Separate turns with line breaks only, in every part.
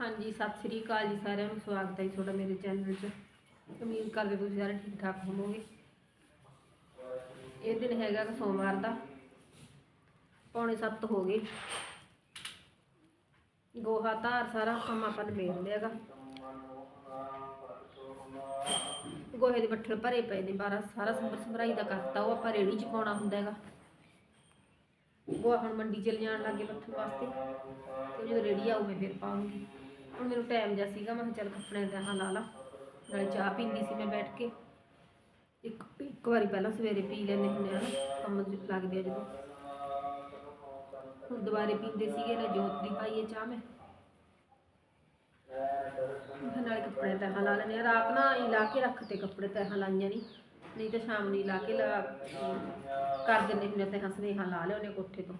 ਹਾਂਜੀ, ਸਤਿ ਸ੍ਰੀ ਅਕਾਲ ਜੀ ਸਾਰਿਆਂ ਨੂੰ। ਸਵਾਗਤ ਹੈ ਜੀ ਤੁਹਾਡਾ ਮੇਰੇ ਚੈਨਲ 'ਚ। ਉਮੀਦ ਕਰਦੇ ਤੁਸੀਂ ਸਾਰੇ ਠੀਕ ਠਾਕ ਹੋਵੋਗੇ। ਇਹ ਦਿਨ ਹੈਗਾ ਗਾ ਸੋਮਵਾਰ ਦਾ। ਪੌਣੇ 7 ਹੋ ਗਏ। ਗੋਹਾ, ਧਾਰ ਸਾਰਾ ਕੰਮ ਆਪਾਂ ਨੇ ਮੇਰ ਲਿਆਗਾ ਗੋਹੇ ਦੇ ਬੱਠਲ ਭਰੇ ਪਏ ਨੇ ਬਾਰਾ ਸਾਰਾ ਸੰਭਰ ਸੰਭਰਾਈ ਦਾ ਕਰਤਾ, ਉਹ ਆਪਾਂ ਰੇੜੀ 'ਚ ਪਾਉਣਾ ਹੁੰਦਾ ਹੈਗਾ। ਉਹ ਹੁਣ ਮੰਡੀ ਚ ਲਿਜਾਣ ਲੱਗੇ ਬੱਠਲ ਵਾਸਤੇ। ਤੇ ਜਦੋਂ ਰੇੜੀ ਆਊ ਮੈਂ ਫਿਰ ਪਾਉਂਗੀ ਹੁਣ ਮੈਨੂੰ ਟਾਈਮ ਜਿਹਾ ਸੀਗਾ, ਮੈਂ ਕਿਹਾ ਚੱਲ ਕੱਪੜਿਆਂ ਦਾ ਹਾਂ ਲਾ ਲਾ। ਨਾਲੇ ਚਾਹ ਪੀਂਦੀ ਸੀ ਮੈਂ ਬੈਠ ਕੇ। ਇੱਕ ਇੱਕ ਵਾਰੀ ਪਹਿਲਾਂ ਸਵੇਰੇ ਪੀ ਲੈਂਦੇ ਹੁੰਦੇ ਆ ਕੰਮ ਲੱਗਦੇ ਆ ਜਦੋਂ। ਹੁਣ ਦੁਬਾਰੇ ਪੀਂਦੇ ਸੀਗੇ, ਨਾ ਜੋਤ ਦੀ ਪਾਈਏ ਚਾਹ ਮੈਂ। ਨਾਲੇ ਕੱਪੜੇ ਤੈਹਾਂ ਲਾ ਲੈਣੇ ਆ। ਰਾਤ ਨਾ ਹੀ ਲਾ ਕੇ ਰੱਖ ਤੇ ਕੱਪੜੇ ਤੈਹਾਂ ਲਾਈਆਂ ਨਹੀਂ ਨਹੀਂ ਤਾਂ ਸ਼ਾਮ ਨੂੰ ਲਾ ਕੇ ਲਾ ਕਰ ਦਿੰਦੇ ਹੁੰਦੇ ਤੇ ਹਸਨੇਹਾ ਲਾ ਲਿਆ ਉਹਨੇ ਕੋਠੇ ਤੋਂ।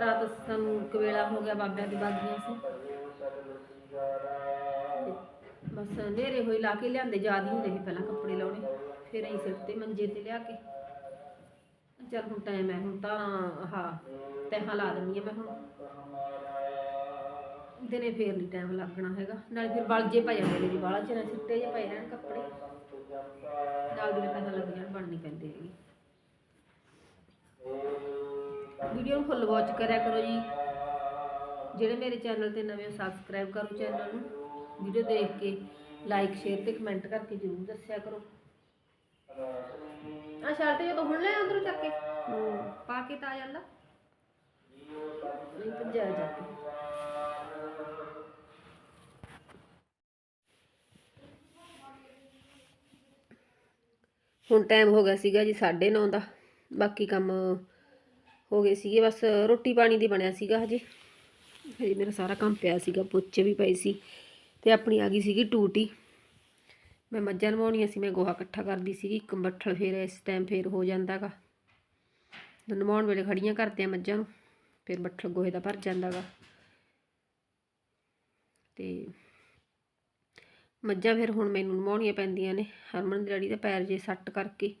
ਰਾਤ ਸਾਨੂੰ ਕਵੇਲਾ ਹੋ ਗਿਆ ਬਾਬਿਆਂ ਦੀ ਬਾਗੀਆਂ ਸੀ ਬਸ ਹਨੇਰੇ ਹੋਈ ਲਾ ਕੇ ਲਿਆਂਦੇ ਜ਼ਿਆਦਾ ਹੁੰਦੇ ਸੀ ਪਹਿਲਾਂ ਕੱਪੜੇ ਲਾਉਣੇ। ਫਿਰ ਅਸੀਂ ਸਿਰ ਤੇ ਮੰਜੇ ਤੇ ਲਿਆ ਕੇ। ਚੱਲ ਹੁਣ ਟਾਈਮ ਹੈ, ਹੁਣ ਤਾਂ ਆਹ ਤੈਹਾਂ ਲਾ ਦਿੰਦੀ ਆ ਮੈਂ ਹੁਣ। ਦਿਨੇ ਫੇਰ ਨਹੀਂ ਟਾਈਮ ਲੱਗਣਾ ਹੈਗਾ। ਨਾਲੇ ਫਿਰ ਬਲ ਜੇ ਪੈ ਜਾਂਦੇ ਨੇ ਜੀ ਬਾਲਾ ਚਿਰ ਸਿੱਟੇ ਜੇ ਪਏ ਰਹਿਣ ਕੱਪੜੇ। ਨਾਲ ਦੇ ਪੈਸਾ ਲੱਗ ਜਾਣ, ਬਣਨੀ ਪੈਂਦੇ ਹੈਗੇ। ਵੀਡੀਓ ਨੂੰ ਫੁੱਲ ਵਾਚ ਕਰਿਆ ਕਰੋ ਜੀ। ਜਿਹੜੇ ਮੇਰੇ ਚੈਨਲ ਤੇ ਨਵੇਂ ਸਬਸਕ੍ਰਾਈਬ ਕਰੋ ਚੈਨਲ ਨੂੰ। ਵੀਡੀਓ ਦੇਖ ਕੇ ਲਾਈਕ ਸ਼ੇਅਰ ਤੇ ਕਮੈਂਟ ਕਰਕੇ ਜ਼ਰੂਰ ਦੱਸਿਆ ਕਰੋ। ਆ ਸ਼ਰਟ ਜਦੋਂ ਹੁਣ ਲੈ ਅੰਦਰੋਂ ਚੱਕ ਕੇ। ਪਾ ਕੇ ਤਾਂ ਆ ਜਾਂਦਾ। ਨਹੀਂ ਤਾਂ ਜਾ ਹੁਣ ਟਾਈਮ ਹੋ ਗਿਆ ਸੀਗਾ ਜੀ 9:30 ਦਾ। ਬਾਕੀ ਕੰਮ ਹੋ ਗਏ ਸੀਗੇ ਬਸ ਰੋਟੀ ਪਾਣੀ ਦੀ ਬਣਿਆ ਸੀਗਾ ਹਜੇ। ਹਜੇ ਮੇਰਾ ਸਾਰਾ ਕੰਮ ਪਿਆ ਸੀਗਾ, ਪੋਚੇ ਵੀ ਪਏ ਸੀ ਤੇ ਆਪਣੀ ਆ ਗਈ ਸੀਗੀ ਟੂਟੀ। ਮੈਂ ਮੱਝਾਂ ਨਵਾਉਣੀਆਂ ਸੀ, ਮੈਂ ਗੋਹਾ ਇਕੱਠਾ ਕਰਦੀ ਸੀਗੀ, ਇੱਕ ਬੱਠਲ ਫੇਰ ਇਸ ਟਾਈਮ ਫੇਰ ਹੋ ਜਾਂਦਾਗਾ। ਨਵਾਉਣ ਵੇਲੇ ਖੜੀਆਂ ਕਰਦੇ ਆ ਮੱਝਾਂ ਨੂੰ, ਫਿਰ ਬੱਠਲ ਗੋਹੇ ਦਾ ਭਰ ਜਾਂਦਾਗਾ। ਤੇ ਮੱਝਾਂ ਫਿਰ ਹੁਣ ਮੈਨੂੰ ਨਵਾਉਣੀਆਂ ਪੈਂਦੀਆਂ ਨੇ, ਹਰਮਨ ਦੀ ਡੈਡੀ ਦਾ ਪੈਰ ਜੇ ਸੱਟ ਕਰਕੇ।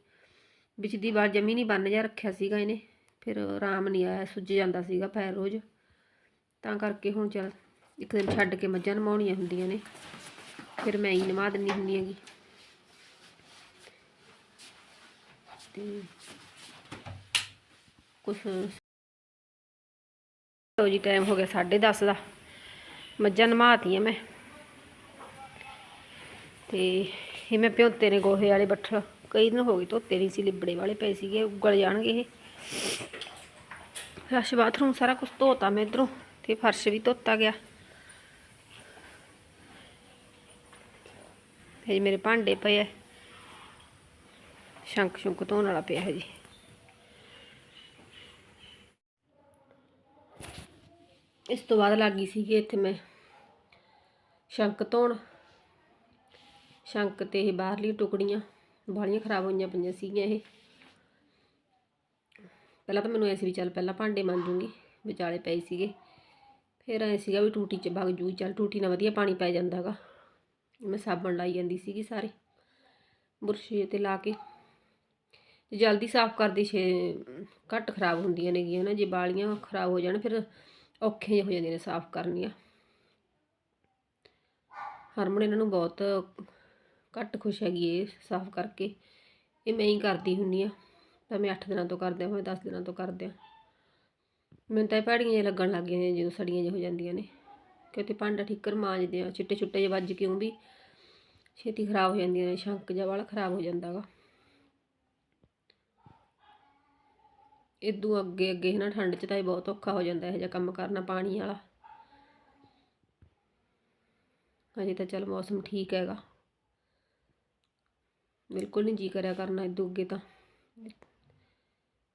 ਵਿੱਚ ਦੀ ਵਾਰ ਜਮੀ ਨਹੀਂ ਬੰਨ ਜਾ ਰੱਖਿਆ ਸੀਗਾ ਇਹਨੇ, ਫਿਰ ਆਰਾਮ ਨਹੀਂ ਆਇਆ, ਸੁੱਜ ਜਾਂਦਾ ਸੀਗਾ ਪੈਰ ਰੋਜ਼। ਤਾਂ ਕਰਕੇ ਹੁਣ ਚੱਲ ਇੱਕ ਦਿਨ ਛੱਡ ਕੇ ਮੱਝਾਂ ਨਵਾਉਣੀਆਂ ਹੁੰਦੀਆਂ ਨੇ। ਫਿਰ ਮੈਂ ਹੀ ਨਵਾ ਦਿੰਦੀ ਹੁੰਦੀ ਹੈਗੀ। ਤੇ ਕੁਛ ਲੋ ਜੀ ਟਾਈਮ ਹੋ ਗਿਆ 10:30 ਦਾ। ਮੱਝਾਂ ਨਵਾਤੀਆਂ ਮੈਂ। ਤੇ ਇਹ ਮੈਂ ਭਿਉਂਤੇ ਨੇ ਗੋਹੇ ਵਾਲੇ ਬੱਠਲ। ਕਈ ਦਿਨ ਹੋ ਗਏ ਧੋਤੇ ਨਹੀਂ ਸੀ, ਲਿਬੜੇ ਵਾਲੇ ਪਏ ਸੀਗੇ, ਉਗਲ ਜਾਣਗੇ ਇਹ। ਫਰਸ਼ ਬਾਥਰੂਮ ਸਾਰਾ ਕੁਝ ਧੋਤਾ ਮੈਂ ਇਧਰੋਂ। ਤੇ ਫਰਸ਼ ਵੀ ਧੋਤਾ ਗਿਆ। ਇਹ ਮੇਰੇ ਭਾਂਡੇ ਪਏ ਐ ਸ਼ੰਕ ਸ਼ੁੰਕ ਧੋਣ ਵਾਲਾ ਪਿਆ ਹੈ ਜੀ ਇਸ ਤੋਂ ਬਾਅਦ ਲੱਗੀ ਸੀਗੀ ਇੱਥੇ ਮੈਂ ਸ਼ੰਕ ਧੋਣ। ਸ਼ੰਕ ਤੇ ਇਹ ਬਾਹਰਲੀ ਟੁਕੜੀਆਂ ਬਾਹਲੀਆਂ ਖਰਾਬ ਹੋਈਆਂ ਪਈਆਂ ਸੀਗੀਆਂ ਇਹ। ਪਹਿਲਾਂ ਤਾਂ ਮੈਨੂੰ ਐਸੀ ਵੀ ਚੱਲ ਪਹਿਲਾਂ ਭਾਂਡੇ ਮਾਂਜੂਗੀ, ਵਿਚਾਲੇ ਪਏ ਸੀਗੇ। ਫਿਰ ਐ ਸੀਗਾ ਵੀ ਟੂਟੀ 'ਚ ਵਗ ਜੂ ਚੱਲ ਟੂਟੀ ਨਾਲ ਵਧੀਆ ਪਾਣੀ ਪੈ ਜਾਂਦਾਗਾ ਮੈਂ ਸਾਬਣ ਲਾਈ ਜਾਂਦੀ ਸੀਗੀ ਸਾਰੇ, ਬੁਰਸ਼ੇ ਤੇ ਲਾ ਕੇ। ਜਲਦੀ ਸਾਫ਼ ਕਰਦੀ ਛੇ, ਘੱਟ ਖਰਾਬ ਹੁੰਦੀਆਂ ਨੇਗੀਆਂ ਨਾ ਜੇ ਬਾਲੀਆਂ ਖਰਾਬ ਹੋ ਜਾਣ ਫਿਰ ਔਖੇ ਹੋ ਜਾਂਦੀਆਂ ਨੇ ਸਾਫ਼ ਕਰਨੀਆਂ। ਹਰਮਨ ਇਹਨਾਂ ਨੂੰ ਬਹੁਤ ਘੱਟ ਖੁਸ਼ ਹੈਗੀ ਇਹ ਸਾਫ਼ ਕਰਕੇ। ਇਹ ਮੈਂ ਹੀ ਕਰਦੀ ਹੁੰਨੀ ਆ, ਤਾਂ ਮੈਂ 8 ਦਿਨਾਂ ਤੋਂ ਕਰਦਿਆਂ ਹੋਏ 10 ਦਿਨਾਂ ਤੋਂ ਕਰਦਿਆਂ। ਮੈਨੂੰ ਤਾਂ ਇਹ ਭੈੜੀਆਂ ਜਿਹੀਆਂ ਲੱਗਣ ਲੱਗ ਗਈਆਂ ਨੇ ਜਦੋਂ ਸੜੀਆਂ ਜਿਹੀਆਂ ਹੋ ਜਾਂਦੀਆਂ ਨੇ। ਕਿਤੇ ਭਾਂਡਾ ਠੀਕਰ ਮਾਂਜਦੇ ਆ, ਚਿੱਟੇ ਚੁੱਟੇ ਜਿਹੇ ਵੱਜ ਕਿਉਂ ਵੀ ਛੇਤੀ ਖਰਾਬ ਹੋ ਜਾਂਦੀਆਂ ਨੇ, ਸ਼ੰਕ ਜਿਹਾ ਵਾਲਾ ਖਰਾਬ ਹੋ ਜਾਂਦਾਗਾ। ਇਦੋਂ ਅੱਗੇ ਅੱਗੇ ਹੈ ਨਾ ਠੰਡ 'ਚ ਤਾਂ ਇਹ ਬਹੁਤ ਔਖਾ ਹੋ ਜਾਂਦਾ ਇਹ ਜਿਹਾ ਕੰਮ ਕਰਨਾ ਪਾਣੀ ਵਾਲਾ। ਅਜੇ ਤਾਂ ਚੱਲ ਮੌਸਮ ਠੀਕ ਹੈਗਾ। ਬਿਲਕੁਲ ਨਹੀਂ ਜੀ ਕਰਿਆ ਕਰਨਾ ਇਦੋਂ ਅੱਗੇ ਤਾਂ।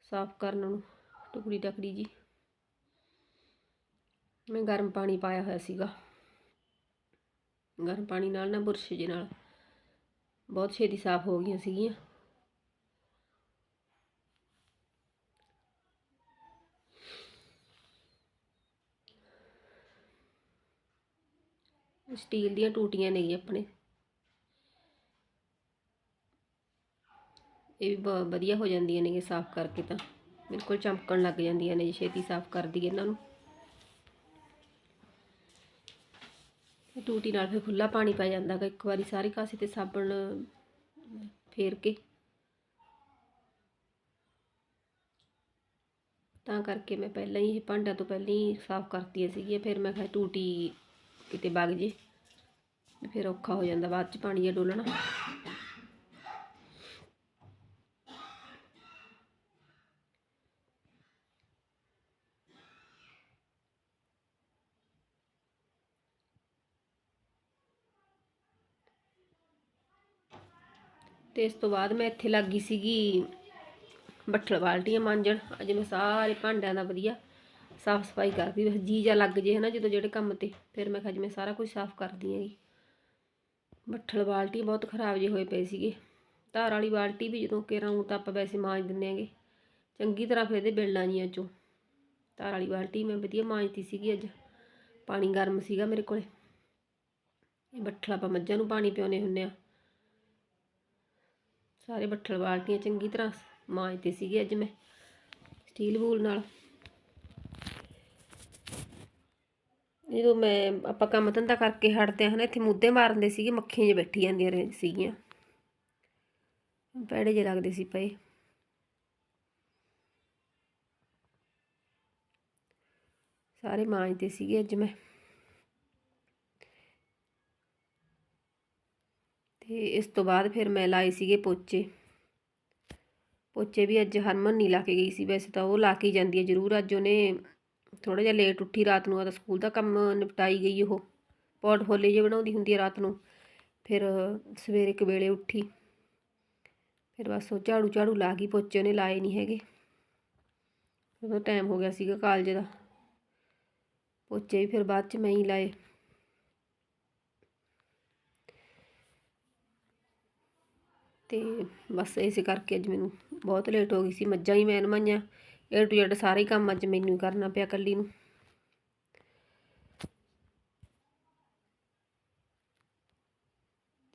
ਸਾਫ਼ ਕਰਨ ਨੂੰ, ਟੁਕੜੀ ਟਕੜੀ ਜੀ। ਮੈਂ ਗਰਮ ਪਾਣੀ ਪਾਇਆ ਹੋਇਆ ਸੀਗਾ। ਗਰਮ ਪਾਣੀ ਨਾਲ ਨਾ ਬੁਰਸ਼ ਜੇ ਨਾਲ ਬਹੁਤ ਛੇਤੀ ਸਾਫ਼ ਹੋ ਗਈਆਂ ਸੀਗੀਆਂ। ਸਟੀਲ ਦੀਆਂ ਟੂਟੀਆਂ ਨੇਗੀਆਂ ਆਪਣੇ। ਇਹ ਵੀ ਵਧੀਆ ਹੋ ਜਾਂਦੀਆਂ ਨੇ ਸਾਫ਼ ਕਰਕੇ ਤਾਂ। ਬਿਲਕੁਲ ਚਮਕਣ ਲੱਗ ਜਾਂਦੀਆਂ ਨੇ ਜੇ, ਛੇਤੀ ਸਾਫ਼ ਕਰਦੀ ਦਈਏ ਇਹਨਾਂ ਨੂੰ। ਟੂਟੀ ਨਾਲ ਫਿਰ ਖੁੱਲਾ ਪਾਣੀ ਪੈ ਜਾਂਦਾ ਗਾ, ਇੱਕ ਵਾਰੀ ਸਾਰੀ ਕਾਸੇ ਤੇ ਸਾਬਣ ਫੇਰ ਕੇ। ਤਾਂ ਕਰਕੇ ਮੈਂ ਪਹਿਲਾਂ ਹੀ ਇਹ ਭਾਂਡਿਆਂ ਤੋਂ ਪਹਿਲਾਂ ਹੀ ਸਾਫ਼ ਕਰਤੀਆਂ ਸੀਗੀਆਂ, ਫਿਰ ਮੈਂ ਕਿਹਾ ਟੂਟੀ ਕਿਤੇ ਵਗ ਜੇ ਫਿਰ ਔਖਾ ਹੋ ਜਾਂਦਾ ਬਾਅਦ ਚ ਪਾਣੀ ਜਿਹਾ ਡੋਲਣਾ। ਤੇ ਇਸ ਤੋਂ ਬਾਅਦ ਮੈਂ ਇੱਥੇ ਲੱਗ ਗਈ ਸੀਗੀ ਬੱਠਲ ਬਾਲਟੀਆਂ ਮਾਂਜਣ। ਅੱਜ ਮੈਂ ਸਾਰੇ ਭਾਂਡਿਆਂ ਦਾ ਵਧੀਆ ਸਾਫ਼ ਸਫ਼ਾਈ ਕਰਦੀ, ਬਸ ਜੀ ਜਾ ਲੱਗ ਜੇ ਹਨਾ ਜਦੋਂ ਜਿਹੜੇ ਕੰਮ ਤੇ। ਫਿਰ ਮੈਂ ਕਿਹਾ ਅੱਜ ਮੈਂ ਸਾਰਾ ਕੁਝ ਸਾਫ਼ ਕਰਦੀ ਹੈਗੀ ਬੱਠਲ ਬਾਲਟੀ ਬਹੁਤ ਖਰਾਬ ਜਿਹੇ ਹੋਏ ਪਏ ਸੀਗੇ। ਧਾਰ ਵਾਲੀ ਬਾਲਟੀ ਵੀ ਜਦੋਂ ਕੇਰਾਂ ਤਾਂ ਆਪਾਂ ਵੈਸੇ ਮਾਂਜ ਦਿੰਦੇ ਆਂਗੇ। ਚੰਗੀ ਤਰ੍ਹਾਂ ਫਿਰ ਇਹਦੇ ਬਿਲਣਾ ਜੀਆਂ ਚੋਂ। ਧਾਰ ਵਾਲੀ ਬਾਲਟੀ ਮੈਂ ਵਧੀਆ ਮਾਂਜਤੀ ਸੀਗੀ ਅੱਜ। ਪਾਣੀ ਗਰਮ ਸੀਗਾ ਮੇਰੇ ਕੋਲੇ। ਇਹ ਬੱਠਲ ਆਪਾਂ ਮੱਝਾਂ ਨੂੰ ਪਾਣੀ ਪਿਆਉਣੇ ਹੁੰਨੇ ਆ। ਸਾਰੇ ਬੱਠਲ ਬਾਲਟੀਆਂ ਚੰਗੀ ਤਰ੍ਹਾਂ ਮਾਂਜਦੇ ਸੀਗੇ ਅੱਜ ਮੈਂ ਸਟੀਲ ਬੂਲ ਨਾਲ। ਜਦੋਂ ਮੈਂ ਆਪਾਂ ਕੰਮ ਧੰਦਾ ਕਰਕੇ ਹਟਦੇ ਹਾਂ ਨਾ, ਇੱਥੇ ਮੁੱਦੇ ਮਾਰਦੇ ਸੀਗੇ, ਮੱਖੀਆਂ ਜਿ ਬੈਠੀ ਜਾਂਦੀਆਂ ਰਹਿ ਸੀਗੀਆਂ। ਪੈੜੇ ਜੇ ਲੱਗਦੇ ਸੀ ਪਏ। ਸਾਰੇ ਮਾਂਜਦੇ ਸੀਗੇ ਅੱਜ ਮੈਂ। ਤੇ ਇਸ ਤੋਂ ਬਾਅਦ ਫਿਰ ਮੈਂ ਲਾਏ ਸੀਗੇ ਪੋਚੇ। ਪੋਚੇ ਵੀ ਅੱਜ ਹਰਮਨ ਨਹੀਂ ਲਾ ਕੇ ਗਈ ਸੀ, ਵੈਸੇ ਤਾਂ ਉਹ ਲਾ ਕੇ ਜਾਂਦੀ ਹੈ ਜ਼ਰੂਰ। ਅੱਜ ਉਹਨੇ ਥੋੜਾ ਜਿਹਾ ਲੇਟ ਉੱਠੀ ਰਾਤ ਨੂੰ ਆਦਾ ਸਕੂਲ ਦਾ ਕੰਮ ਨਿਪਟਾਈ ਗਈ ਉਹ। ਪੋਰਟਫੋਲੀਓ ਜੇ ਬਣਾਉਂਦੀ ਹੁੰਦੀ ਹੈ ਰਾਤ ਨੂੰ। ਫਿਰ ਸਵੇਰੇ ਇੱਕ ਵੇਲੇ ਉੱਠੀ। ਫਿਰ ਬਸ ਉਹ ਝਾੜੂ ਝਾੜੂ ਲਾ ਗਈ, ਪੋਚੇ ਉਹਨੇ ਲਾਏ ਨਹੀਂ ਹੈਗੇ। ਉਦੋਂ ਟਾਈਮ ਹੋ ਗਿਆ ਸੀਗਾ ਕਾਲਜ ਦਾ। ਪੋਚੇ ਵੀ ਫਿਰ ਬਾਅਦ ਚ ਮੈਂ ਹੀ ਲਾਏ। ਅਤੇ ਬਸ ਇਸੇ ਕਰਕੇ ਅੱਜ ਮੈਨੂੰ ਬਹੁਤ ਲੇਟ ਹੋ ਗਈ ਸੀ। ਮੱਝਾਂ ਹੀ ਮੈਂ ਨਮਾਈਆਂ ਏ ਟੂ ਜ਼ੈਡ ਸਾਰੇ ਕੰਮ ਅੱਜ ਮੈਨੂੰ ਹੀ ਕਰਨਾ ਪਿਆ ਇਕੱਲੀ ਨੂੰ।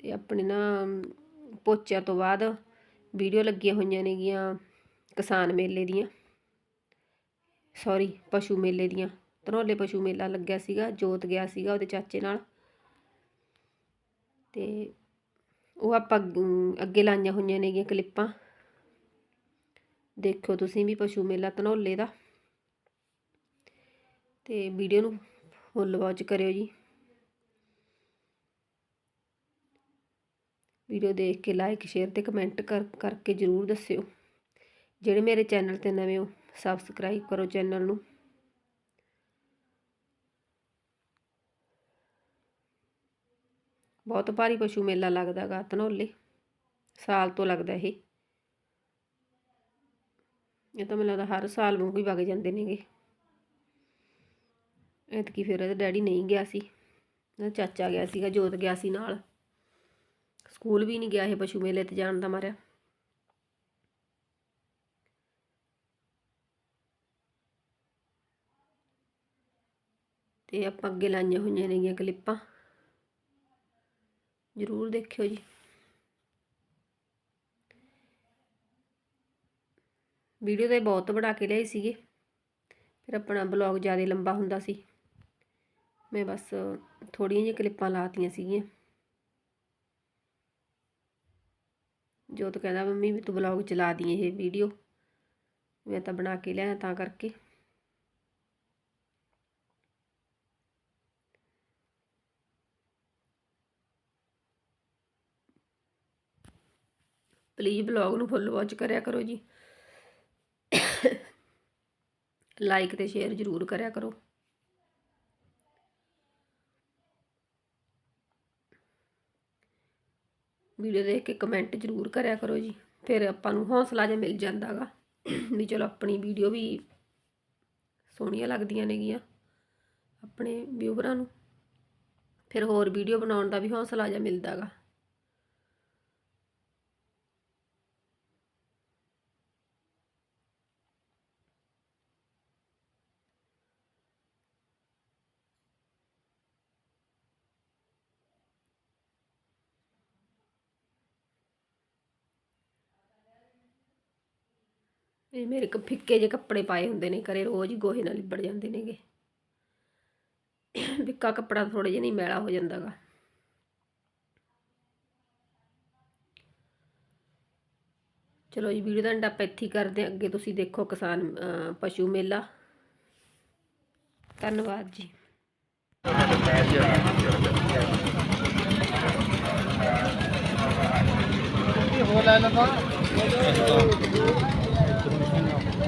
ਤੇ ਆਪਣੇ ਨਾ ਪੋਚਿਆਂ ਤੋਂ ਬਾਅਦ ਵੀਡੀਓ ਲੱਗੀਆਂ ਹੋਈਆਂ ਨੇਗੀਆਂ ਕਿਸਾਨ ਮੇਲੇ ਦੀਆਂ। ਸੌਰੀ ਪਸ਼ੂ ਮੇਲੇ ਦੀਆਂ। ਧਨੌਲੇ ਪਸ਼ੂ ਮੇਲਾ ਲੱਗਿਆ ਸੀਗਾ, ਜੋਤ ਗਿਆ ਸੀਗਾ ਉਹਦੇ ਚਾਚੇ ਨਾਲ। ਤੇ ਉਹ ਆਪਾਂ ਅੱਗੇ ਲਾਈਆਂ ਹੋਈਆਂ ਨੇਗੀਆਂ ਕਲਿੱਪਾਂ। ਦੇਖੋ ਤੁਸੀਂ ਵੀ ਪਸ਼ੂ ਮੇਲਾ ਧਨੌਲੇ ਦਾ। ਤੇ ਵੀਡੀਓ ਨੂੰ ਫੁੱਲ ਵਾਚ ਕਰਿਓ ਜੀ। ਵੀਡੀਓ ਦੇਖ ਕੇ ਲਾਈਕ ਸ਼ੇਅਰ ਤੇ ਕਮੈਂਟ ਕਰ, ਕਰਕੇ ਜਰੂਰ ਦੱਸਿਓ। ਜਿਹੜੇ ਮੇਰੇ ਚੈਨਲ ਤੇ ਨਵੇਂ ਹੋ ਸਬਸਕ੍ਰਾਈਬ ਕਰੋ ਚੈਨਲ ਨੂੰ। ਬਹੁਤ ਭਾਰੀ ਪਸ਼ੂ ਮੇਲਾ ਲੱਗਦਾ ਗਾ ਧਨੌਲੇ, ਸਾਲ ਤੋਂ ਲੱਗਦਾ ਇਹ। ਇਹ ਤਾਂ ਮੈਨੂੰ ਲੱਗਦਾ ਹਰ ਸਾਲ ਵਾਂਗੂ ਹੀ ਵਗ ਜਾਂਦੇ ਨੇਗੇ ਐਤਕੀ ਫਿਰ ਇਹਦਾ ਡੈਡੀ ਨਹੀਂ ਗਿਆ ਸੀ, ਇਹਦਾ ਚਾਚਾ ਗਿਆ ਸੀਗਾ, ਜੋਤ ਗਿਆ ਸੀ ਨਾਲ। ਸਕੂਲ ਵੀ ਨਹੀਂ ਗਿਆ ਇਹ ਪਸ਼ੂ ਮੇਲੇ ਤੇ ਜਾਣ ਦਾ ਮਾਰਿਆ। ਤੇ ਆਪਾਂ ਅੱਗੇ ਲਾਈਆਂ ਹੋਈਆਂ ਨੇਗੀਆਂ ਕਲਿੱਪਾਂ। ਜ਼ਰੂਰ ਦੇਖਿਓ ਜੀ। ਵੀਡੀਓ ਤਾਂ ਬਹੁਤ ਬਣਾ ਕੇ ਲਿਆਈ ਸੀਗੇ। ਫਿਰ ਆਪਣਾ ਬਲੌਗ ਜ਼ਿਆਦਾ ਲੰਬਾ ਹੁੰਦਾ ਸੀ। ਮੈਂ ਬਸ ਥੋੜੀਆਂ ਜਿਹੀਆਂ ਕਲਿੱਪਾਂ ਲਾਤੀਆਂ ਸੀਗੀਆਂ। ਜੋਤ ਕਹਿੰਦਾ, ਮੰਮੀ ਵੀ ਤੂੰ ਬਲੌਗ ਚਲਾ ਦੀ ਇਹ ਵੀਡੀਓ। ਮੈਂ ਤਾਂ ਬਣਾ ਕੇ ਲਿਆ ਤਾਂ ਕਰਕੇ। ਪਲੀਜ਼ ਬਲੌਗ ਨੂੰ ਫੁੱਲ ਵਾਚ ਕਰਿਆ ਕਰੋ ਜੀ। ਲਾਈਕ ਤੇ ਸ਼ੇਅਰ ਜ਼ਰੂਰ ਕਰਿਆ ਕਰੋ। ਵੀਡੀਓ ਦੇਖ ਕੇ ਕਮੈਂਟ ਜ਼ਰੂਰ ਕਰਿਆ ਕਰੋ ਜੀ। ਫਿਰ ਆਪਾਂ ਨੂੰ ਹੌਸਲਾ ਜਿਹਾ ਮਿਲ ਜਾਂਦਾਗਾ ਵੀ ਚਲੋ ਆਪਣੀ ਵੀਡੀਓ ਵੀ ਸੋਹਣੀਆਂ ਲੱਗਦੀਆਂ ਨੇਗੀਆਂ ਆਪਣੇ ਵਿਊਵਰਾਂ ਨੂੰ। ਫਿਰ ਹੋਰ ਵੀਡੀਓ ਬਣਾਉਣ ਦਾ ਵੀ ਹੌਸਲਾ ਜਿਹਾ ਮਿਲਦਾਗਾ ਇਹ ਮੇਰੇ ਕ, ਫਿੱਕੇ ਜੇ ਕੱਪੜੇ ਪਾਏ ਹੁੰਦੇ ਨੇ ਘਰੇ, ਰੋਜ਼ ਹੀ ਗੋਹੇ ਨਾਲ ਲਿਬੜ ਜਾਂਦੇ ਨੇਗੇ। ਫਿੱਕਾ ਕੱਪੜਾ ਥੋੜਾ ਜਿਹਾ ਨਹੀਂ ਮੈਲਾ ਹੋ ਜਾਂਦਾਗਾ। ਚਲੋ ਜੀ, ਵੀਡੀਓ ਦਾ ਐਂਡ ਆਪਾਂ ਇੱਥੇ ਕਰਦੇ ਹਾਂ। ਅੱਗੇ ਤੁਸੀਂ ਦੇਖੋ ਕਿਸਾਨ ਪਸ਼ੂ ਮੇਲਾ। ਧੰਨਵਾਦ ਜੀ।
ਹੋ ਲੈ ਲਵਾਂ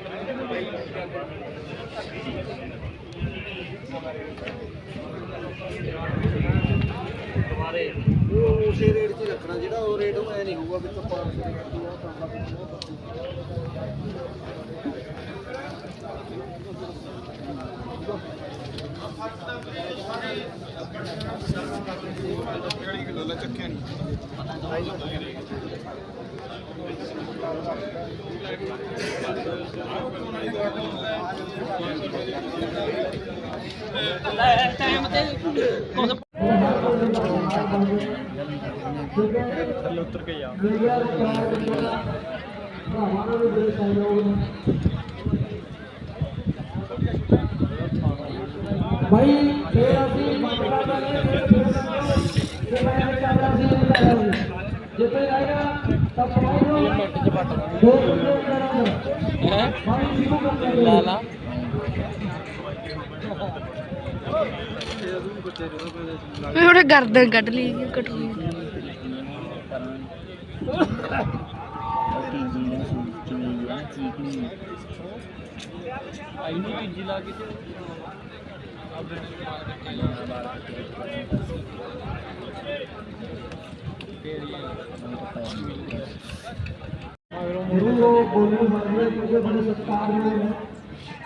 ਪੰਜਵਾਂ ਮਹੀਨਾ ਹੈਗੀ ਹੈ ਹੋਰ ਉਹ ਉਸੇ ਰੇਟ 'ਚ ਹੀ ਰੱਖਣਾ ਜਿਹੜਾ ਉਹ ਰੇਟ ਉਹ ਐ ਨਹੀਂ ਹੋਊਗਾ ਵੀ ਤੋਂ 500 ਦੀ ਕਰਦੀ ਆ ਤਾਂ ਥੱਲੇ ਉਤਰ ਕੇ ਜਾ
ਭਾਈ ਫੇਰ ਅਸੀਂ ਮੰਗਲਾ ਕਰਾਂਗੇ ਕਿ ਮੈਂ ਚਾਹਦਾ ਸੀ ਜਿੱਥੇ ਜਾਏਗਾ ਤਾਂ ਪਾਉਂ ਮਿੰਟ ਚ ਪੱਟ ਦੋ ਕਿਲੋ ਕਰਾਂਗੇ ਹੈ ਭਾਈ ਸ਼ੁਰੂ ਕਰ ਲਾ ਲਾ
ਵੀ ਉਹਨੇ ਗਰਦਨ ਕੱਢ ਲਈ ਕੱਟ ਲਈ
ਆਈਨੂੰ ਤੀਜੀ ਲਾ ਕੇ
ਜਿਹੜੇ ਲੋਕ ਬੋਲਣ ਵਾਲੇ ਕਿਉਂਕਿ ਬੜੇ ਸਤਿਕਾਰਯੋਗ ਨੇ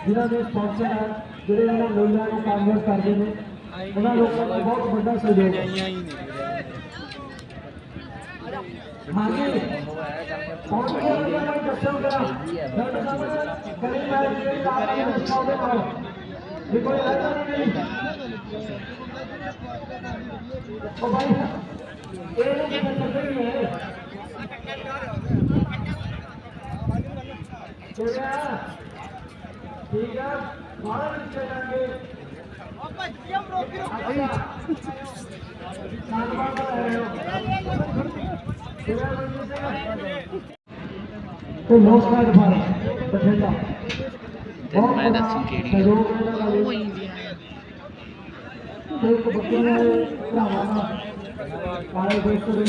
ਜਿਨ੍ਹਾਂ ਦੇ ਸਪਾਂਸਰ ਹੈ ਜਿਹੜੇ ਇਹਨਾਂ ਲੋਕਾਂ ਨੂੰ ਕਾਮਯਾਬ ਕਰਦੇ ਨੇ ਉਹਨਾਂ ਲੋਕਾਂ ਦਾ ਬਹੁਤ ਵੱਡਾ ਸਹਿਯੋਗ ਹੈ ਹਾਂਜੀ ਕੌਣ ਕਿਹੜਾ ਮੈਂ ਦੱਸੋ ਜਰਾ ਕਰੀ ਮੈਂ ਇਹ ਕਾਰਨ ਨੂੰ ਦਿਖਾਉਂਦੇ ਨਾਲ ਵੀ ਕੋਈ ਰਹਿਦਾ ਨਹੀਂ ਉਹ ਭਾਈ ਇਹ ਨਹੀਂ ਕਿ ਨਹੀਂ ਹੈ ਠੀਕ ਹੈ। ਬਾਹਰ ਵਿੱਚ ਚੱਲਾਂਗੇ ਤੇ ਨਮਸਕਾਰ ਭਾਰਤ ਬਠਿੰਡਾ। ਤੇ ਮੈਂ ਦੱਸੂ ਕਿਹੜੀ ਹੋਈ ਜੀ ਇੱਕ ਬੱਕਰੀਆਂ ਦੇ ਭਰਾਵਾਂ ਦਾ। ਕਾਲੇ ਦੋਸਤ ਦੇ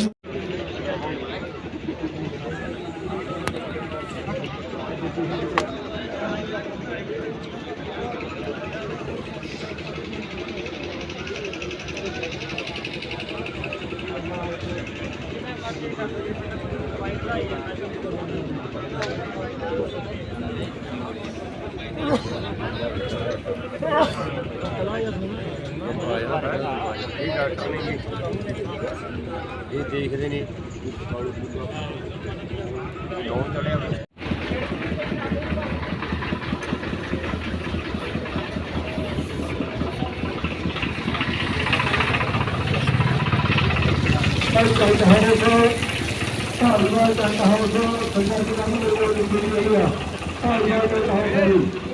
ਇਹ ਦੇਖਦੇ ਨੇ ਕੌਣ ਚੜਿਆ
ਧੰਨਵਾਦ ਧੰਨਵਾਦ ਧੰਨਵਾਦ ਸੰਗਤ ਜੀ ਨੂੰ ਮੇਰੇ ਕੋਲ ਜੁੜੀ ਹੋਈ ਆ ਧੰਨਵਾਦ ਧੰਨਵਾਦ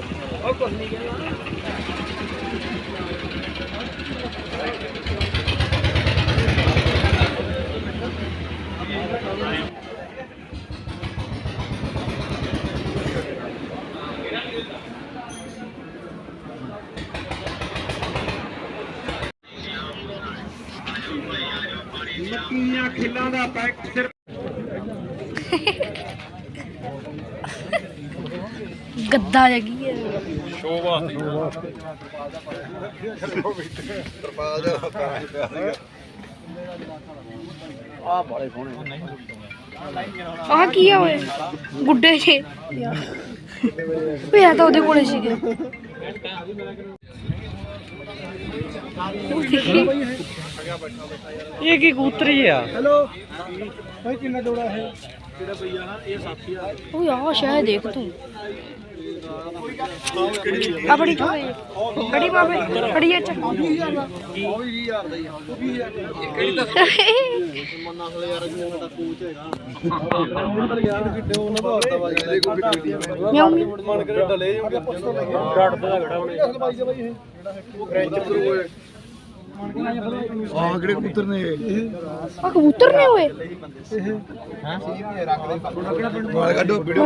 ਮੱਕੀਆਂ ਖਿੱਲਾਂ ਦਾ ਪੈਕ ਸਿਰ
ਗੱਦਾ ਜਗੀ ਹੈ।
ਤਰਪਾਲ ਦਾ ਪਿਆ ਸੀਗਾ ਆ ਬਾਲੇ ਸੋਹਣੇ
ਆਹ ਕੀ ਆ ਓਏ? ਗੁੱਡੇ ਛੇ ਓਏ ਆ ਤਾਂ ਉਹਦੇ ਕੋਲੇ ਸੀਗੇ।
ਇਹ ਕੀ ਕੂਤਰੀ ਆ?
ਹੈਲੋ। ਭਾਈ ਕਿੰਨਾ ਜੋੜਾ ਇਹ? ਜਿਹੜਾ ਪਈਆ ਨਾ ਇਹ 7000
ਓਏ ਆ ਸ਼ਾਇਦ ਦੇਖ ਤੂੰ। ਆ ਬੜੀ ਚੋਈ ਬੜੀ ਬਾਬੇ ਬੜੀ ਅੱਛਾ
ਉਹ ਵੀ 20000 ਦਾ ਹੀ ਆ ਉਹ ਵੀ 20000 ਦਾ ਕਿਹੜੀ ਦੱਸ ਮੰਨਾ ਹਲੇ ਯਾਰ ਜਿਵੇਂ ਦਾ ਕੋਚ ਹੈਗਾ ਉਹ ਤਾਂ ਯਾਰ ਕਿੱਡੇ ਉਹਨਾਂ ਦਾ ਹੱਥਾ ਵਾਜ ਇਹਦੇ ਕੋਈ ਵਿਕਦੀ ਆ
ਮਿਆਉ ਮਿਆਉ
ਮਨ ਕਰੇ ਡਲੇ ਹੋ ਗਿਆ ਡੱਟ ਦਾ ਘੜਾ ਉਹਨੇ ਅਸਲ ਬਾਈ ਬਾਈ ਇਹ ਫ੍ਰੈਂਚ ਪ੍ਰੋ ਹੈ ਆ ਕਿਹੜੇ ਕਬੂਤਰ ਨੇ ਇਹ
ਆ ਕਬੂਤਰ ਨੇ ਓਏ।
ਹਾਂ ਸੀ ਰੱਖ ਦੇ ਮਾਲ ਕੱਢੋ ਵੀਡੀਓ